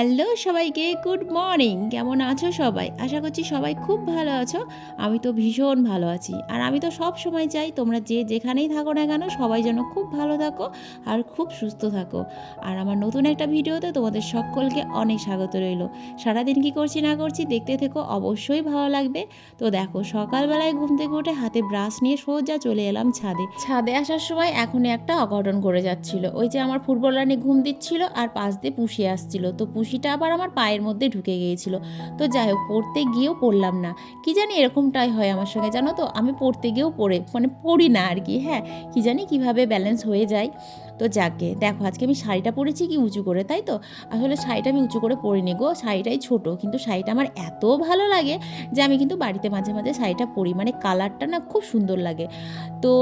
Hello সবাইকে, good morning. কেমন আছো সবাই? আশা করছি সবাই খুব ভালো আছো। আমি তো ভীষণ ভালো আছি। আর আমি তো সব সময় চাই তোমরা যে যেখানেই থাকো না কেন সবাই যেন খুব ভালো থাকো আর খুব সুস্থ থাকো। আর আমার নতুন একটা ভিডিওতে তোমাদের সকলকে অনেক স্বাগত রইল। সারাদিন কি করছি না করছি দেখতে থেকো, অবশ্যই ভালো লাগবে। তো দেখো, সকালবেলায় ঘুম থেকে উঠে হাতে ব্রাশ নিয়ে সোজা চলে এলাম ছাদে। ছাদে আসার সময় এখনই একটা অঘটন করে যাচ্ছিল। ওই যে আমার ফুটবল রানি ঘুম দিচ্ছিল আর পাশ দিয়ে পুষিয়ে আসছিল। তো পুষিটা আবার আমার পায়ের মধ্যে ঢুকে গিয়েছিল। তো যাই হোক, পড়তে গিয়েও পড়লাম না। কি জানি এরকমটাই হয় আমার সঙ্গে, জানো তো? আমি পড়তে গিয়েও পড়ে মানে পড়ি না আর কি হ্যাঁ? কি জানি কীভাবে ব্যালেন্স হয়ে যায়। তো যাকে, দেখো আজকে আমি শাড়িটা পরেছি কি উঁচু করে, তাই তো? আসলে শাড়িটা আমি উঁচু করে পরিনি গো, শাড়িটাই ছোট, কিন্তু শাড়িটা আমার এত ভালো লাগে যে আমি কিন্তু বাড়িতে মাঝে মাঝে শাড়িটা পরি মানে কালারটা না খুব সুন্দর লাগে। তো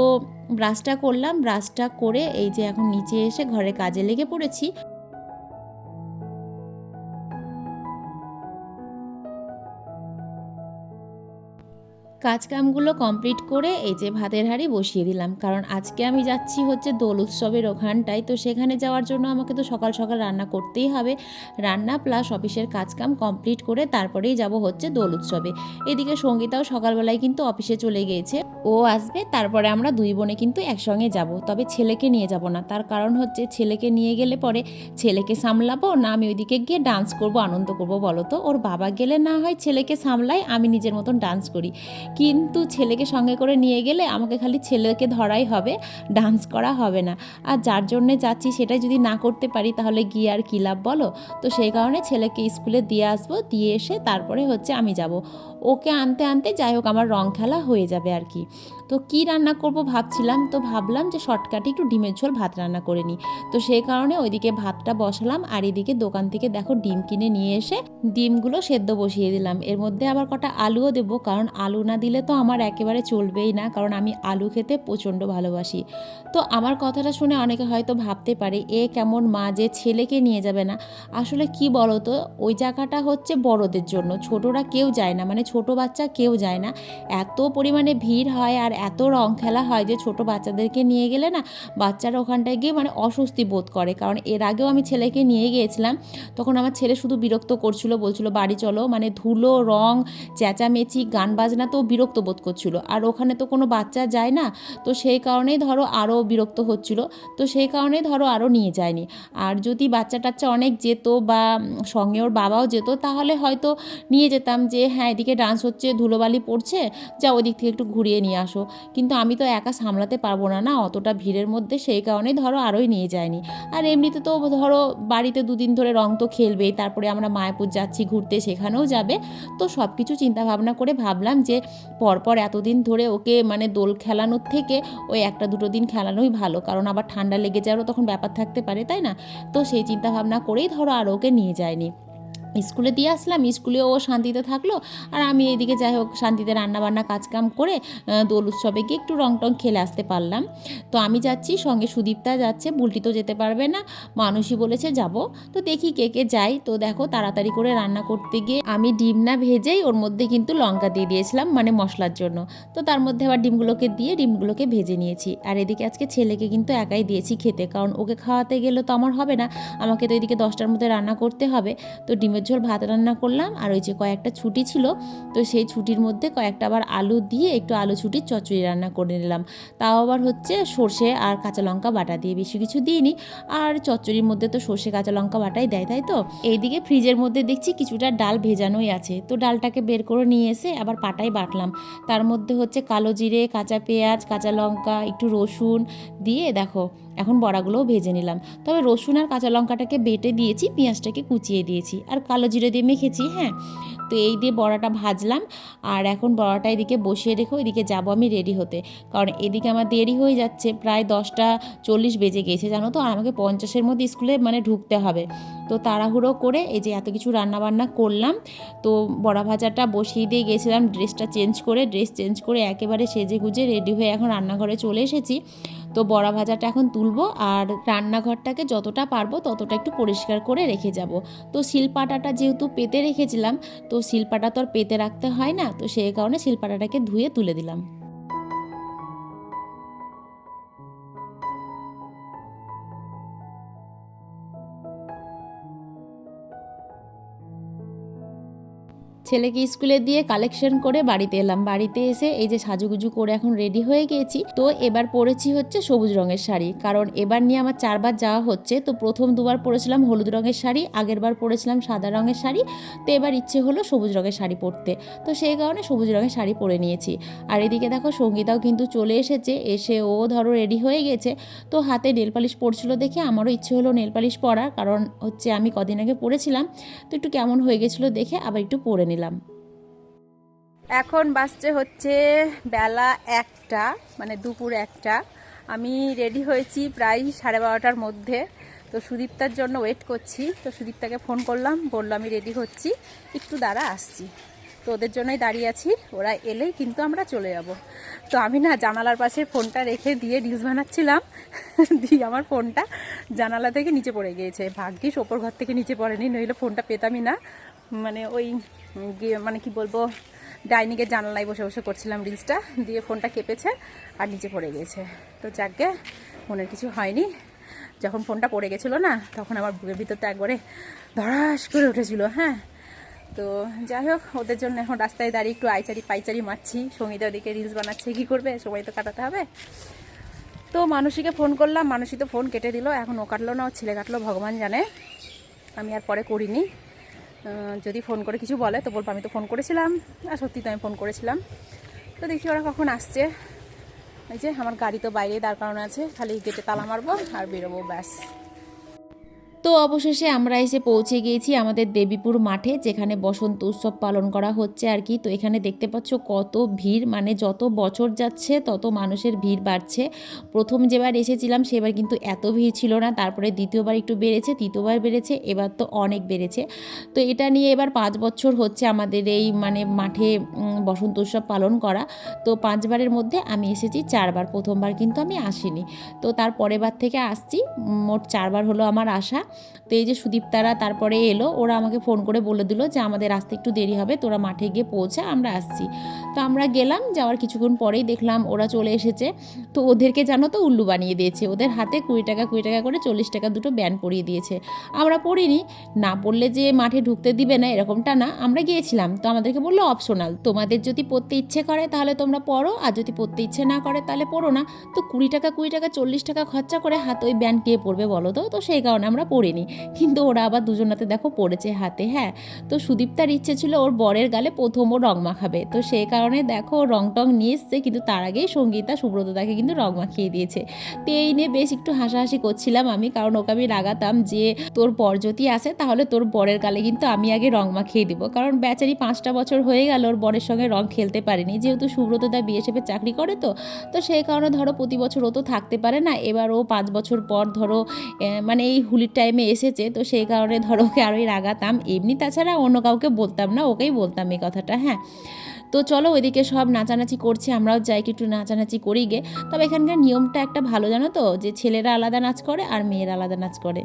ব্রাশটা করলাম, ব্রাশটা করে এই যে এখন নিচে এসে ঘরে কাজে লেগে পড়েছি। কাজকামগুলো কমপ্লিট করে এই যে ভাতের হাঁড়ি বসিয়ে দিলাম। কারণ আজকে আমি যাচ্ছি হচ্ছে দোল উৎসবের ওখানটায়। তো সেখানে যাওয়ার জন্য আমাকে তো সকাল সকাল রান্না করতেই হবে। রান্না প্লাস অফিসের কাজকাম কমপ্লিট করে তারপরেই যাব হচ্ছে দোল উৎসবে। এদিকে সঙ্গীতাও সকালবেলায় কিন্তু অফিসে চলে গিয়েছে। ও আসবে, তারপরে আমরা দুই বোনে কিন্তু একসঙ্গে যাব। তবে ছেলেকে নিয়ে যাব না। তার কারণ হচ্ছে ছেলেকে নিয়ে গেলে পরে ছেলেকে সামলাবো, না আমি ওইদিকে গিয়ে ডান্স করব, আনন্দ করব, বলো তো? ওর বাবা গেলে না হয় ছেলেকে সামলাই আমি নিজের মতন ডান্স করি। কিন্তু ছেলেকে সঙ্গে করে নিয়ে গেলে আমাকে খালি ছেলেকে ধরাই হবে ডান্স করা হবে না। আর যার জন্যে যাচ্ছি সেটাই যদি না করতে পারি তাহলে গিয়ে আর কী লাভ বলো? তো সেই কারণে ছেলেকে স্কুলে দিয়ে আসব, দিয়ে এসে তারপরে হচ্ছে আমি যাব। ওকে আনতে আনতে যাই হোক, আমার রং খেলা হয়ে যাবে আর কি। তো কি রান্না করব ভাবছিলাম, তো ভাবলাম যে শর্টকাটে একটু ডিমের ঝোল ভাত রান্না করে নিই। তো সেই কারণে ওইদিকে ভাতটা বসালাম, আর এদিকে দোকান থেকে দেখো ডিম কিনে নিয়ে এসে ডিমগুলো সেদ্ধ বসিয়ে দিলাম। এর মধ্যে আবার কটা আলুও দেবো, কারণ আলু না দিলে তো আমার একেবারে চলবেই না, কারণ আমি আলু খেতে প্রচণ্ড ভালোবাসি। তো আমার কথাটা শুনে অনেকে হয়তো ভাবতে পারে, এ কেমন মা যে ছেলেকে নিয়ে যাবে না। আসলে কি বলো তো ওই জায়গাটা হচ্ছে বড়দের জন্য, ছোটরা কেউ যায় না মানে ছোট বাচ্চা কেউ যায় না। এত পরিমাণে ভিড় হয় আর এত রং খেলা হয় যে ছোট বাচ্চাদেরকে নিয়ে গেলে না বাচ্চারা ওখানটায় গিয়ে মানে অস্বস্তি বোধ করে। কারণ এর আগেও আমি ছেলেকে নিয়ে গিয়েছিলাম, তখন আমার ছেলে শুধু বিরক্ত করছিল, বলছিল, বাড়ি চলো। মানে ধুলো, রং, চেঁচামেচি, গান বাজনা তো বিরক্ত বোধ করছিল। আর ওখানে তো কোনো বাচ্চা যায় না, তো সেই কারণেই ধরো আরও বিরক্ত হচ্ছিল, তো সেই কারণেই ধরো আরও নিয়ে যায়নি। আর যদি বাচ্চা টাচ্চা অনেক যেত বা সঙ্গে ওর বাবাও যেত, তাহলে হয়তো নিয়ে যেতাম যে হ্যাঁ এদিকে ডান্স হচ্ছে, ধুলোবালি পড়ছে যা ওদিক থেকে একটু ঘুরিয়ে নিয়ে আসো। কিন্তু আমি তো একা সামলাতে পারব না না? অতটা ভিড়ের মধ্যে সেই কারণেই ধরো আরোই নিয়ে যায়নি। আর এমনিতে তো ধরো বাড়িতে দুদিন ধরে রং তো খেলবেই, তারপরে আমরা মায়াপুর যাচ্ছি, ঘুরতে সেখানেও যাবে। তো সব কিছু চিন্তাভাবনা করে ভাবলাম যে পরপর এতদিন ধরে ওকে মানে দোল খেলানোর থেকে ওই একটা দুটো দিন খেলানোই ভালো, কারণ আবার ঠান্ডা লেগে যাওয়ারও তখন ব্যাপার থাকতে পারে, তাই না? তো সেই চিন্তাভাবনা করেই ধরো আর ওকে নিয়ে যায়নি। স্কুলে দিয়ে আসলাম, স্কুলেও ও শান্তিতে থাকল। আর আমি এইদিকে যাই হোক, শান্তিতে রান্নাবান্না, কাজকাম করে দোল উৎসবে গিয়ে একটু রং টং খেলে আসতে পারলাম। তো আমি যাচ্ছি, সঙ্গে সুদীপ্তা যাচ্ছে, বুলটি তো যেতে পারবে না মানুষই বলেছে যাব। তো দেখি কে কে যাই তো দেখো, তাড়াতাড়ি করে রান্না করতে গিয়ে আমি ডিম না ভেজেই ওর মধ্যে কিন্তু লঙ্কা দিয়ে দিয়েছিলাম মানে মশলার জন্য। তো তার মধ্যে আবার ডিমগুলোকে দিয়ে ডিমগুলোকে ভেজে নিয়েছি। আর এদিকে আজকে ছেলেকে কিন্তু একাই দিয়েছি খেতে, কারণ ওকে খাওয়াতে গেলে তো আমার হবে না। আমাকে তো এদিকে দশটার মধ্যে রান্না করতে হবে। তো ডিমের ঝোল ভাত রান্না করলাম, আর ওই যে কয়েকটা ছুটি ছিল, তো সেই ছুটির মধ্যে কয়েকটা আবার আলু দিয়ে একটু আলু ছুটির চচ্চড়ি রান্না করে নিলাম। তাও আবার হচ্ছে সর্ষে আর কাঁচা লঙ্কা বাটা দিয়ে বেশি কিছু দিইনি। আর চচ্চড়ির মধ্যে তো সর্ষে কাঁচা লঙ্কা বাটাই দেয়, তাই তো? এইদিকে ফ্রিজের মধ্যে দেখছি কিছুটা ডাল ভেজানোই আছে, তো ডালটাকে বের করে নিয়ে এসে আবার পাটাই বাটলাম। তার মধ্যে হচ্ছে কালো জিরে, কাঁচা পেঁয়াজ, কাঁচা লঙ্কা, একটু রসুন দিয়ে দেখো এখন বড়াগুলোও ভেজে নিলাম। তবে রসুন আর কাঁচা লঙ্কাটাকে বেটে দিয়েছি, পেঁয়াজটাকে কুচিয়ে দিয়েছি। আর কালো জিরে দিয়ে মেখেছি হ্যাঁ? তো এই দিয়ে বড়াটা ভাজলাম। আর এখন বড়াটা এদিকে বসিয়ে রেখো, এদিকে যাব আমি রেডি হতে। কারণ এদিকে আমার দেরি হয়ে যাচ্ছে, প্রায় দশটা চল্লিশ বেজে গেছে, জানো তো? আর আমাকে পঞ্চাশের মধ্যে স্কুলে মানে ঢুকতে হবে। তো তাড়াহুড়ো করে এই যে এত কিছু রান্নাবান্না করলাম, তো বড়া ভাজাটা বসিয়ে দিয়ে গেছিলাম, ড্রেসটা চেঞ্জ করে, ড্রেস চেঞ্জ করে একেবারে সেজে গুজে রেডি হয়ে এখন রান্নাঘরে চলে এসেছি। তো বড়া ভাজাটা এখন তুলবো আর রান্নাঘরটাকে যতটা পারব ততটা একটু পরিষ্কার করে রেখে যাব। তো শিলপাটাটা যেহেতু পেতে রেখেছিলাম, তো শিলপাটা তো আর পেতে রাখতে হয় না, তো সেই কারণে শিলপাটাটাকে ধুয়ে তুলে দিলাম। ছেলেকে স্কুলে দিয়ে কালেকশন করে বাড়িতে এলাম। বাড়িতে এসে এই যে সাজুগুজু করে এখন রেডি হয়ে গিয়েছি তো এবার পরেছি হচ্ছে সবুজ রঙের শাড়ি। কারণ এবার নিয়ে আমার চারবার যাওয়া হচ্ছে। তো প্রথম দুবার পরেছিলাম হলুদ রঙের শাড়ি, আগের বার পরেছিলাম সাদা রঙের শাড়ি। তো এবার ইচ্ছে হলো সবুজ রঙের শাড়ি পরতে। তো সেই কারণে সবুজ রঙের শাড়ি পরে নিয়েছি। আর এদিকে দেখো সঙ্গীতাও কিন্তু চলে এসেছে। এসে ও ধরো রেডি হয়ে গেছে। তো হাতে নেল পালিশ পরছিল দেখে আমারও ইচ্ছে হলো নেল পালিশ পরার। কারণ হচ্ছে আমি কদিন আগে পরেছিলাম। তো একটু কেমন হয়ে গেছিল দেখে আবার একটু পরে নিলাম। এখন বাজছে হচ্ছে বেলা একটা মানে দুপুর একটা। আমি রেডি হয়েছি প্রায় সাড়ে বারোটার মধ্যে। তো সুদীপ্তার জন্য ওয়েট করছি। তো সুদীপ্তাকে ফোন করলাম, বলল আমি রেডি হচ্ছি। একটু দাঁড়া, আসছি। তো ওদের জন্যই দাঁড়িয়ে আছি। ওরা এলেই কিন্তু আমরা চলে যাব। তো আমি না জানালার পাশে ফোনটা রেখে দিয়ে রিলস বানাচ্ছিলাম। দিয়ে আমার ফোনটা জানালা থেকে নিচে পড়ে গিয়েছে। ভাগ্যিস ওপর ঘর থেকে নিচে পড়েনি, নইলে ফোনটা পেতামই না। মানে ওই মানে কি বলব ডাইনিংয়ের জানালায় বসে বসে করছিলাম রিলসটা, দিয়ে ফোনটা কেঁপেছে আর নিচে পড়ে গিয়েছে। তো যাকে ফোনের কিছু হয়নি। যখন ফোনটা পড়ে গেছিল না, তখন আমার বুকের ভিতরটা একবারে ধরাস করে উঠেছিল হ্যাঁ। তো যাই হোক, ওদের জন্য এখন রাস্তায় দাঁড়িয়ে একটু আইচারি পাইচারি মারছি। সঙ্গীতা ওদিকে রিলস বানাচ্ছে, কী করবে? সময় তো কাটাতে হবে। তো মানুষীকে ফোন করলাম মানুষই তো ফোন কেটে দিল, এখন ও কাটলো না ও ছেলে কাটলো, ভগবান জানে। আমি আর পরে করিনি। যদি ফোন করে কিছু বলে, তো বলব, আমি তো ফোন করেছিলাম, আর সত্যি তো আমি ফোন করেছিলাম। তো দেখি ওরা কখন আসছে। এই যে, আমার গাড়ি তো বাইরে দাঁড় করানো আছে। খালি গেটে তালা মারবো আর বেরোবো, ব্যাস। তো অবশেষে আমরা এসে পৌঁছে গিয়েছি আমাদের দেবীপুর মাঠে, যেখানে বসন্ত উৎসব পালন করা হচ্ছে আর কি। তো এখানে দেখতে পাচ্ছ কত ভিড় মানে যত বছর যাচ্ছে তত মানুষের ভিড় বাড়ছে। প্রথম যেবার এসেছিলাম সেবার কিন্তু এত ভিড় ছিল না, তারপরে দ্বিতীয়বার একটু বেড়েছে, তৃতীয়বার বেড়েছে, এবার তো অনেক বেড়েছে। তো এটা নিয়ে এবার পাঁচ বছর হচ্ছে আমাদের এই মানে মাঠে বসন্ত উৎসব পালন করা। তো পাঁচবারের মধ্যে আমি এসেছি, চারবার, প্রথমবার কিন্তু আমি আসিনি। তো তার পরের বার থেকে আসছি, মোট চারবার হলো আমার আসা। তো এই যে সুদীপ্তারা তারপরে এলো, ওরা আমাকে ফোন করে বলে দিল যে আমাদের আসতে একটু দেরি হবে, তোরা মাঠে গিয়ে পৌঁছে আমরা আসছি। তো আমরা গেলাম, যাওয়ার কিছুক্ষণ পরেই দেখলাম ওরা চলে এসেছে। তো ওদেরকে জানো তো উল্লু বানিয়ে দিয়েছে, ওদের হাতে কুড়ি টাকা কুড়ি টাকা করে চল্লিশ টাকা দুটো ব্যান পরিয়ে দিয়েছে। আমরা পড়িনি, না পড়লে যে মাঠে ঢুকতে দিবে না এরকমটা না, আমরা গিয়েছিলাম। তো আমাদেরকে বলল অপশনাল তোমাদের যদি পড়তে ইচ্ছে করে তাহলে তোমরা পড়ো, আর যদি পড়তে ইচ্ছে না করে তাহলে পড়ো না। তো কুড়ি টাকা কুড়ি টাকা, চল্লিশ টাকা খরচা করে হাতে ওই ব্যান্ড কে পড়বে বলো তো? তো সেই কারণে আমরা পড়িনি। কিন্তু ওরা আবার দুজনাতে দেখো পড়েছে হাতে হ্যাঁ? তো সুদীপ্তার ইচ্ছে ছিল ওর বরের গালে প্রথম ও রং মাখাবে। তো সেই কারণে দেখো রং টং নিয়ে এসছে, কিন্তু তার আগেই সঙ্গীতা সুব্রতদাকে কিন্তু রং মাখিয়ে দিয়েছে। তো এই নিয়ে বেশ একটু হাসাহাসি করছিলাম আমি, কারণ ওকে আমি রাগাতাম যে তোর বর যদি আসে তাহলে তোর বরের গালে কিন্তু আমি আগে রং মাখিয়ে দিব। কারণ বেচারি পাঁচটা বছর হয়ে গেল ওর বরের সঙ্গে রং খেলতে পারেনি। যেহেতু সুব্রতদা বিএসএফে চাকরি করে তো তো সেই কারণে ধরো প্রতি বছর ও তো থাকতে পারে না। এবার ও পাঁচ বছর পর ধরো মানে এই হুলির টাইমে এসেছে, তো সেই কারণে ধরো ওকে আরোই রাগাতাম। এমনি তাছাড়া অন্য কাউকে বলতাম না, ওকেই বলতাম এই কথাটা হ্যাঁ। তো চলো ওইদিকে সব নাচানাচি করছে, আমরাও যাই একটু নাচানাচি করি গে। তবে এখানকার নিয়মটা একটা ভালো, জানো তো? যে ছেলেরা আলাদা নাচ করে আর মেয়েরা আলাদা নাচ করে।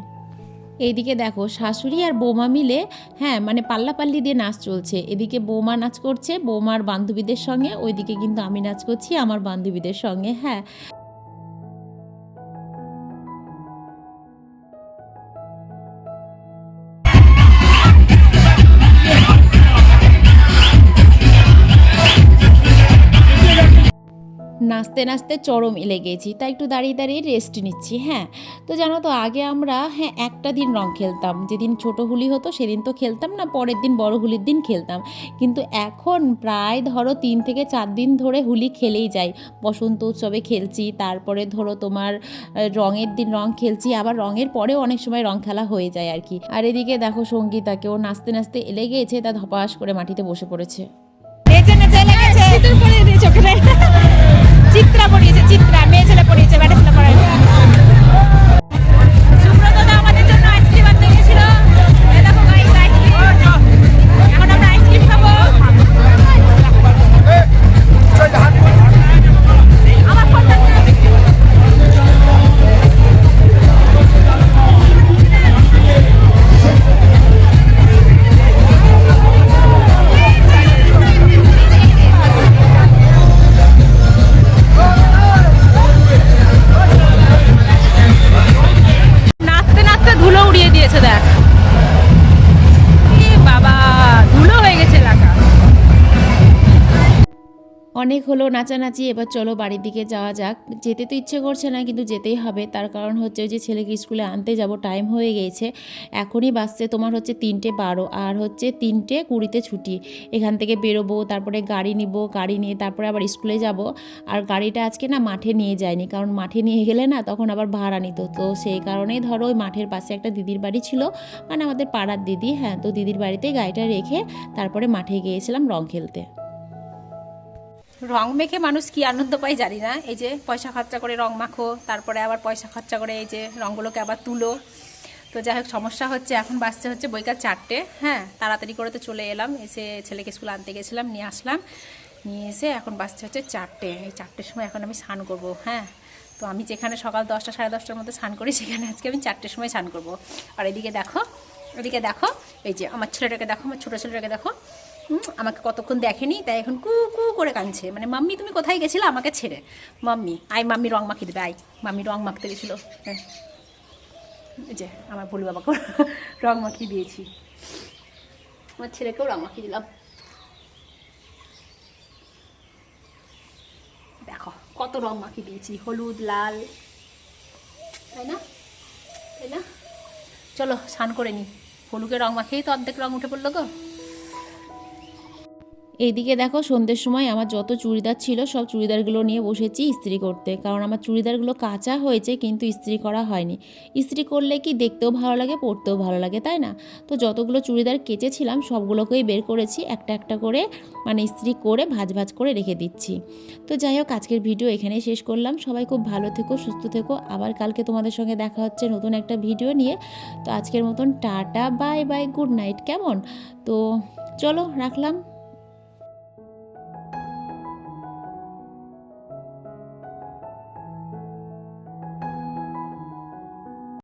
এইদিকে দেখো, শাশুড়ি আর বৌমা মিলে হ্যাঁ মানে পাল্লাপাল্লি দিয়ে নাচ চলছে। এদিকে বৌমা নাচ করছে, বৌমার বান্ধবীদের সঙ্গে, ওইদিকে কিন্তু আমি নাচ করছি, আমার বান্ধবীদের সঙ্গে হ্যাঁ। নাচতে নাচতে চরম এলে গেছি তাই একটু দাঁড়িয়ে দাঁড়িয়ে রেস্ট নিচ্ছি হ্যাঁ। তো জানো তো আগে আমরা হ্যাঁ একটা দিন রং খেলতাম যেদিন ছোট হুলি হতো সেদিন তো খেলতাম না পরের দিন বড় হুলির দিন খেলতাম। কিন্তু এখন প্রায় ধরো তিন থেকে চার দিন ধরে হুলি খেলেই যাই বসন্ত উৎসবে খেলছি তারপরে ধরো তোমার রঙের দিন রং খেলছি আবার রঙের পরেও অনেক সময় রং খেলা হয়ে যায় আর কি। আর এদিকে দেখো সঙ্গীতাকে ও নাচতে নাচতে এলে গিয়েছে তা ধপাস করে মাটিতে বসে পড়েছে। নেচে নেচে লেগেছে। সিঁদুর পরিয়ে দিয়েছে ওখানে। চিত্রা পড়িয়েছে চিত্রা মেয়ে ছেলে পরিয়েছে হলো নাচানাচি, এবার চলো বাড়ির দিকে যাওয়া যাক। যেতে তো ইচ্ছে করছে না, কিন্তু যেতেই হবে। তার কারণ হচ্ছে ওই যে ছেলেকে স্কুলে আনতে যাব টাইম হয়ে গিয়েছে এখনই বাসছে তোমার হচ্ছে তিনটে বারো, আর হচ্ছে তিনটে কুড়িতে ছুটি। এখান থেকে বেরোবো, তারপরে গাড়ি নিব, গাড়ি নিয়ে তারপরে আবার স্কুলে যাব। আর গাড়িটা আজকে না মাঠে নিয়ে যায়নি, কারণ মাঠে নিয়ে গেলে না তখন আবার ভাড়া নিত। তো সেই কারণেই ধরো ওই মাঠের পাশে একটা দিদির বাড়ি ছিল মানে আমাদের পাড়ার দিদি হ্যাঁ তো দিদির বাড়িতে গাড়িটা রেখে তারপরে মাঠে গিয়েছিলাম রং খেলতে। রং মেখে মানুষ কি আনন্দ পায় জানি না। এই যে পয়সা খরচা করে রং মাখো, তারপরে আবার পয়সা খরচা করে এই যে রঙগুলোকে আবার তুলো। তো যাই হোক, সমস্যা হচ্ছে, এখন বাসতে হচ্ছে বইকার চারটে। হ্যাঁ তাড়াতাড়ি করে তো চলে এলাম। এসে ছেলেকে স্কুল আনতে গেছিলাম, নিয়ে আসলাম। নিয়ে এসে এখন বাসতে হচ্ছে চারটে। এই চারটের সময় এখন আমি স্নান করব হ্যাঁ। তো আমি যেখানে সকাল দশটা, সাড়ে দশটার মধ্যে স্নান করি, সেখানে আজকে আমি চারটের সময় স্নান করব। আর এদিকে দেখো এদিকে দেখো, এই যে আমার ছেলেটাকে দেখো, আমার ছোটো ছেলেটাকে দেখো। আমাকে কতক্ষণ দেখেনি, তাই এখন কু কু করে কাঁদছে। মানে মাম্মি, তুমি কোথায় গেছিলে? আমাকে ছেড়ে। মাম্মি আই মাম্মি, রং মাখিয়ে দেবে আই মাম্মি, রং মাখতে গেছিল। হ্যাঁ। এই যে, আমার ভুল বাবাকে রং মাখিয়ে দিয়েছি। আমার ছেলেকেও রং মাখিয়ে দিলাম। দেখো, কত রং মাখিয়ে দিয়েছি। হলুদ, লাল তাই না তাই না চলো স্নান করে নি। হলুকে রং মাখিয়েই তো অর্ধেক রং উঠে পড়ল গো। এইদিকে দেখো সন্ধ্যের সময় আমার যত চুড়িদার ছিল, সব চুড়িদারগুলো নিয়ে বসেছি ইস্ত্রি করতে। কারণ আমার চুড়িদারগুলো কাঁচা হয়েছে, কিন্তু ইস্ত্রি করা হয়নি। ইস্ত্রি করলে কি দেখতেও ভালো লাগে, পরতেও ভালো লাগে, তাই না? তো যতগুলো চুড়িদার কেচেছিলাম, সবগুলোকেই বের করেছি, একটা একটা করে মানে ইস্ত্রি করে ভাজ ভাজ করে রেখে দিচ্ছি। তো যাই হোক, আজকের ভিডিও এখানেই শেষ করলাম। সবাই খুব ভালো থেকো, সুস্থ থেকো। আবার কালকে তোমাদের সঙ্গে দেখা হচ্ছে নতুন একটা ভিডিও নিয়ে। তো আজকের মতন tata, bye bye, good night, কেমন? তো চলো, রাখলাম।